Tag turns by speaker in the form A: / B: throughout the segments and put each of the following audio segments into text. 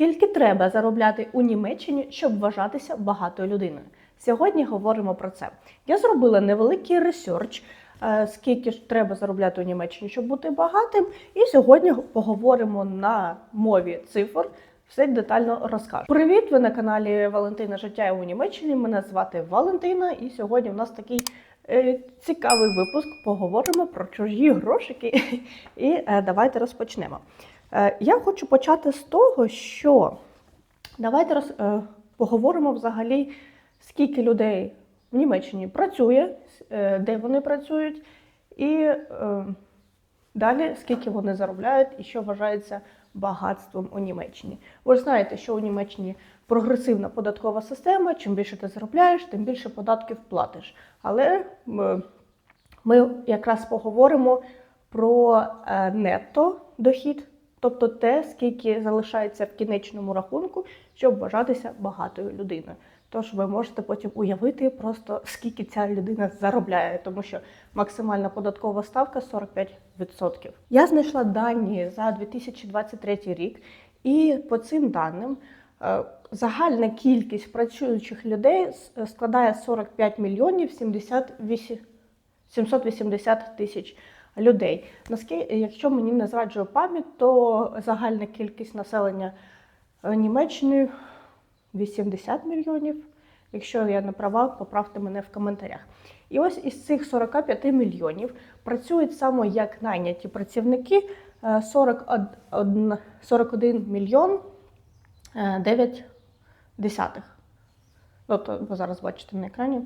A: Скільки треба заробляти у Німеччині, щоб вважатися багатою людиною? Сьогодні говоримо про це. Я зробила невеликий ресерч, е, скільки ж треба заробляти у Німеччині, щоб бути багатим. І сьогодні поговоримо на мові цифр. Все детально розкажу. Привіт! Ви на каналі Валентина Життя у Німеччині. Мене звати Валентина, і сьогодні у нас такий е, цікавий випуск. Поговоримо про чужі грошики. І е, давайте розпочнемо. Е, Я хочу почати з того, що давайте роз, е, поговоримо взагалі, скільки людей в Німеччині працює, е, де вони працюють, і далі скільки вони заробляють і що вважається багатством у Німеччині. Ви ж знаєте, що у Німеччині прогресивна податкова система. Чим більше ти заробляєш, тим більше податків платиш. Але ми якраз поговоримо про нетто дохід, тобто те, скільки залишається в кінечному рахунку, щоб вважатися багатою людиною. Тож ви можете потім уявити просто скільки ця людина заробляє, тому що максимальна податкова ставка 45%. Я знайшла дані за 2023 рік, і по цим даним е, загальна кількість працюючих людей с- складає 45 мільйонів 78 780 тисяч людей. Наскільки, якщо мені не зраджує пам'ять, то загальна кількість населення е, Німеччини 80 мільйонів. Якщо я не права, поправте мене в коментарях. І ось із цих 45 мільйонів працюють саме як найняті працівники е, 41, 41 мільйон е, 9 десятих. Тобто, ви зараз бачите на екрані.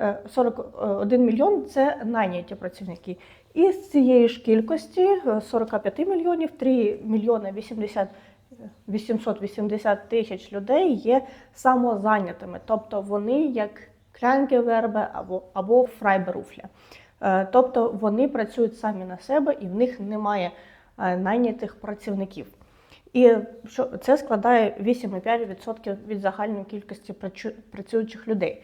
A: Е, 41 мільйон це найняті працівники. І з цієї ж кількості е, 45 мільйонів 3 мільйони 80 880 тисяч людей є самозайнятими, тобто вони як клянкевербе або, або фрайберуфля. Е, Тобто вони працюють самі на себе і в них немає е, найнятих працівників. І що це складає 8,5% від загальної кількості працю- працюючих людей.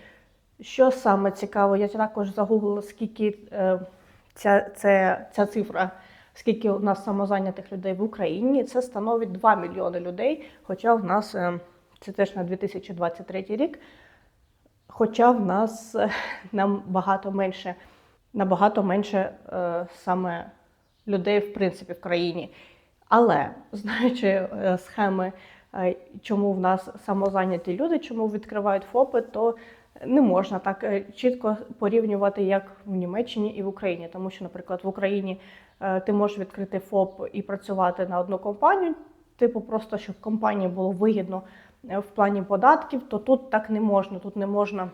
A: Що саме цікаво, я також загуглила, скільки е, ця, ця, ця цифра, скільки у нас самозайнятих людей в Україні. Це становить 2 мільйони людей. Хоча в нас е, це теж на 2023 рік. Хоча в нас е, набагато менше, набагато менше е, саме людей, в принципі, в країні. Але знаючи е, схеми, е, чому в нас самозайняті люди, чому відкривають ФОПи, то не можна так е, чітко порівнювати, як в Німеччині і в Україні. Тому що, наприклад, в Україні е, ти можеш відкрити ФОП і працювати на одну компанію, типу, просто щоб компанії було вигідно е, в плані податків, то тут так не можна. Тут не можна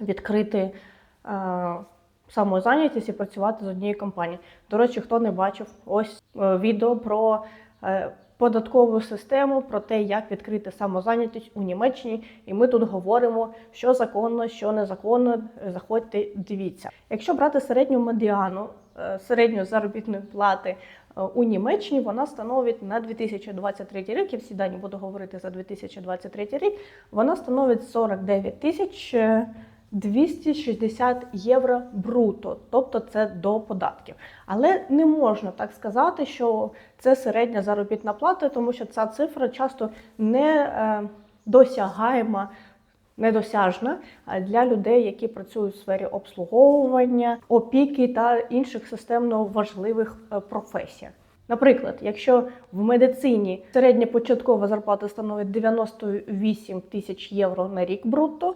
A: відкрити самозайнятість і працювати з однієї компанії. До речі, хто не бачив, ось відео про податкову систему, про те, як відкрити самозайнятість у Німеччині. І ми тут говоримо, що законно, що незаконно. Е, Заходьте, дивіться. Якщо брати середню медіану, е, середню заробітної плати е, у Німеччині, вона становить на 2023 рік, я всі дані буду говорити за 2023 рік, вона становить 49 тисяч. Е, 260 євро бруто, тобто це до податків. Але не можна так сказати, що це середня заробітна плата, тому що ця цифра часто не е, досягаема, недосяжна для людей, які працюють в сфері обслуговування, опіки та інших системно важливих е, професіях. Наприклад, якщо в медицині середня початкова зарплата становить 98 тисяч євро на рік брутто,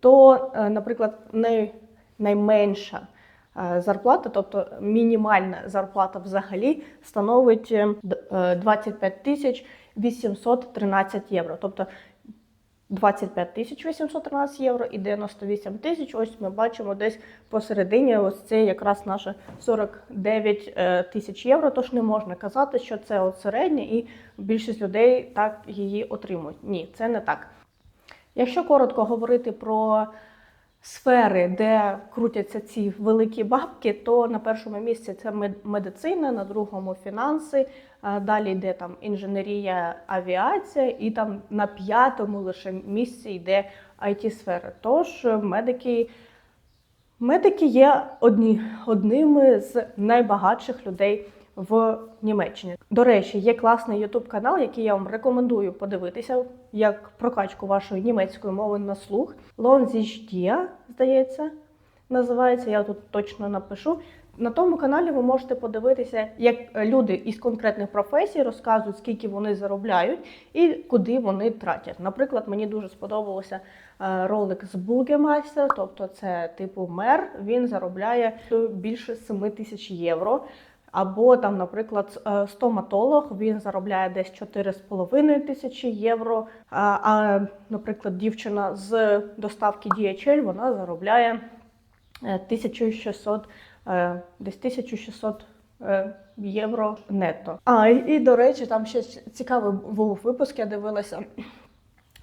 A: то, е, наприклад, най, найменша е, зарплата, тобто мінімальна зарплата взагалі, становить е, д- е, 25 тисяч 813 євро. Тобто 25 тисяч 813 євро і 98 тисяч. Ось ми бачимо десь посередині. Ось це якраз наше 49 е, тисяч євро. Тож не можна казати, що це середнє, і більшість людей так її отримують. Ні, це не так. Якщо коротко говорити про сфери, де крутяться ці великі бабки, то на першому місці це мед- медицина, на другому фінанси, далі йде там інженерія, авіація, і там на п'ятому лише місці йде it сфера Тож медики, медики є одні, одними з найбагатших людей в Німеччині. До речі, є класний YouTube канал, який я вам рекомендую подивитися, як прокачку вашої німецької мови на слух. Лонзіждія, здається, називається. Я тут точно напишу. На тому каналі ви можете подивитися, як люди із конкретних професій розказують, скільки вони заробляють і куди вони тратять. Наприклад, мені дуже сподобався е, ролик з Бургемайстер, тобто це типу мер. Він заробляє більше 7 тисяч євро. Або там, наприклад, е, стоматолог він заробляє десь 4,5 тисячі євро. А, наприклад, дівчина з доставки DHL вона заробляє е, 1600, е, десь 1600 е, євро нетто. А і, і до речі, там ще цікавий був випуск. Я дивилася.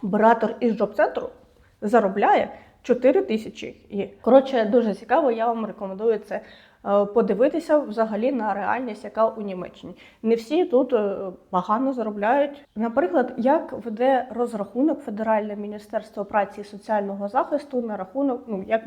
A: Оператор із джоб-центру заробляє 4 тисячі. Коротше, дуже цікаво. Я вам рекомендую це е, подивитися взагалі на реальність, яка у Німеччині. Не всі тут е, погано заробляють. Наприклад, як веде розрахунок Федеральне міністерство праці і соціального захисту на рахунок, ну як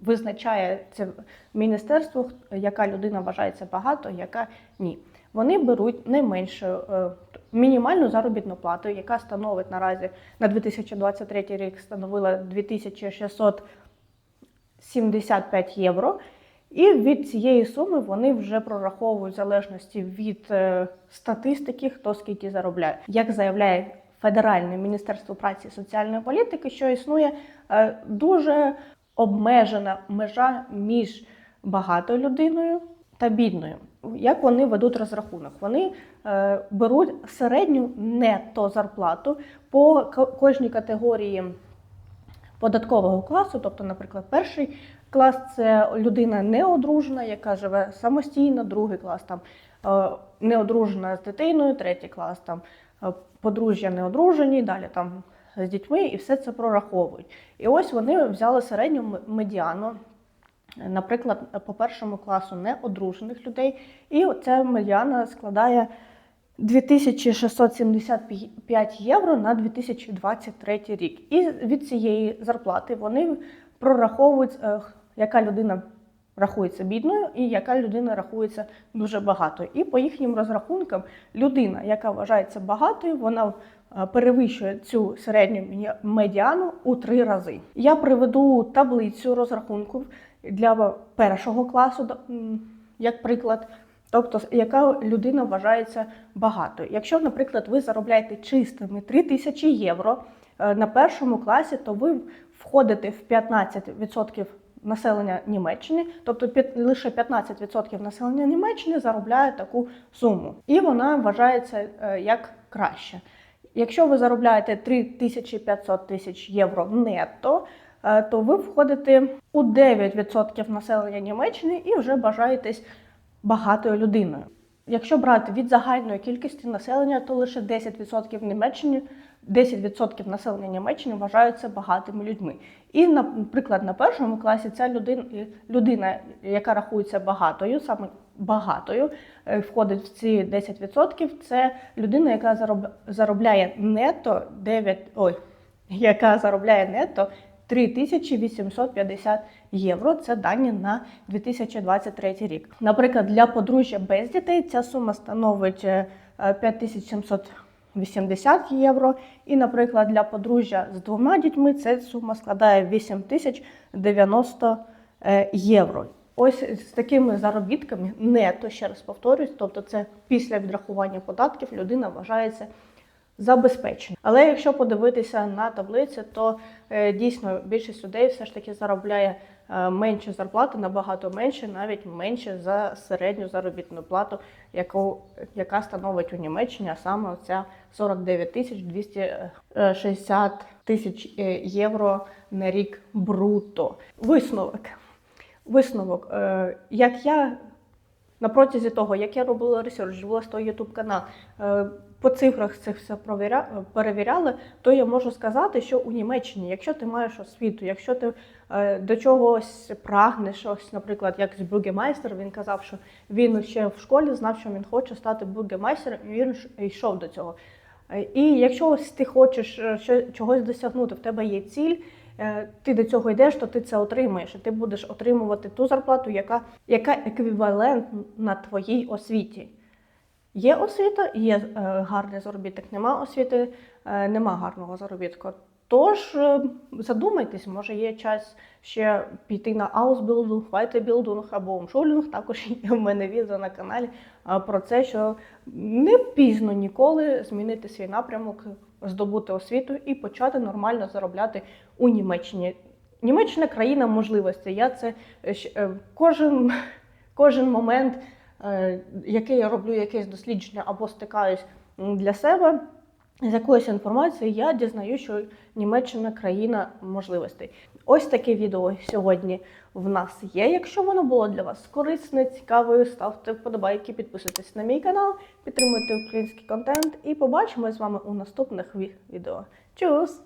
A: визначає це міністерство, яка людина вважається багато, яка ні. Вони беруть не менше е, мінімальну заробітну плату, яка становить наразі на 2023 рік становила 2675 євро. І від цієї суми вони вже прораховують в залежності від е, статистики, хто скільки заробляє. Як заявляє Федеральне міністерство праці і соціальної політики, що існує е, дуже обмежена межа між багатою людиною та бідною. Як вони ведуть розрахунок? Вони е, беруть середню нетто зарплату по кожній категорії податкового класу, тобто, наприклад, перший клас це людина неодружена, яка живе самостійно, другий клас там е, неодружена з дитиною, третій клас там е, подружжя неодружені, далі там з дітьми, і все це прораховують. І ось вони взяли середню медіану. Наприклад, по першому класу неодружених людей, і ця медіана складає 2675 євро на 2023 рік. І від цієї зарплати вони прораховують, е, яка людина рахується бідною і яка людина рахується дуже багатою. І по їхнім розрахункам людина, яка вважається багатою, вона е, перевищує цю середню медіану у три рази. Я приведу таблицю розрахунків для першого класу, як приклад. Тобто, яка людина вважається багатою. Якщо, наприклад, ви заробляєте чистими 3 тисячі євро е, на першому класі, то ви входите в 15% населення Німеччини, тобто лише 15% населення Німеччини заробляє таку суму, і вона вважається е, як краще. Якщо ви заробляєте 3500 тисяч євро нетто, е, то ви входите у 9% населення Німеччини і вже бажаєтесь багатою людиною. Якщо брати від загальної кількості населення, то лише 10% в Німеччині, 10% населення Німеччини вважаються багатими людьми. І, наприклад, на першому класі ця людина, людина яка рахується багатою, саме багатою, е, входить в ці 10%, це людина, яка заробляє нетто 9, ой, яка заробляє нетто 3850 євро. Це дані на 2023 рік. Наприклад, для подружжя без дітей ця сума становить е, 5780 євро. І, наприклад, для подружжя з двома дітьми ця сума складає 8090 е, євро. Ось з такими заробітками нето, ще раз повторюсь, тобто це після відрахування податків людина вважається забезпечені. Але якщо подивитися на таблиці, то е, дійсно більшість людей все ж таки заробляє е, менше зарплати, набагато менше, навіть менше за середню заробітну плату, яку, яка становить у Німеччині, а саме ця 49 тисяч 260 тисяч е, євро на рік бруто. Висновок. Висновок. Як я на протязі того, як я робила ресерч, була той YouTube канал, е, по цифрах це все перевіряли, то я можу сказати, що у Німеччині, якщо ти маєш освіту, якщо ти е, до чогось прагнеш, ось, наприклад, як з бургемайстер, він казав, що він ще в школі знав, що він хоче стати бугемайстером, і він йшов до цього. Е, І якщо ось ти хочеш е, чогось досягнути, в тебе є ціль, е, ти до цього йдеш, то ти це отримаєш. Ти будеш отримувати ту зарплату, яка, яка еквівалентна твоїй освіті. Є освіта, є гарний заробіток, нема освіти, нема гарного заробітку. Тож е, задумайтесь, може є час ще піти на Ausbildung, Weiterbildung або Umschulung. Також є в мене відео на каналі е, про це, що не пізно ніколи змінити свій напрямок, здобути освіту і почати нормально заробляти у Німеччині. Німеччина країна можливостей. Я це е, кожен, кожен момент, який я роблю якесь дослідження або стикаюсь для себе. З якоюсь інформацією я дізнаюся, що Німеччина країна можливостей. Ось таке відео сьогодні в нас є. Якщо воно було для вас корисне, цікавою, ставте вподобайки, підписуйтесь на мій канал, підтримуйте український контент і побачимось з вами у наступних відео. Чус!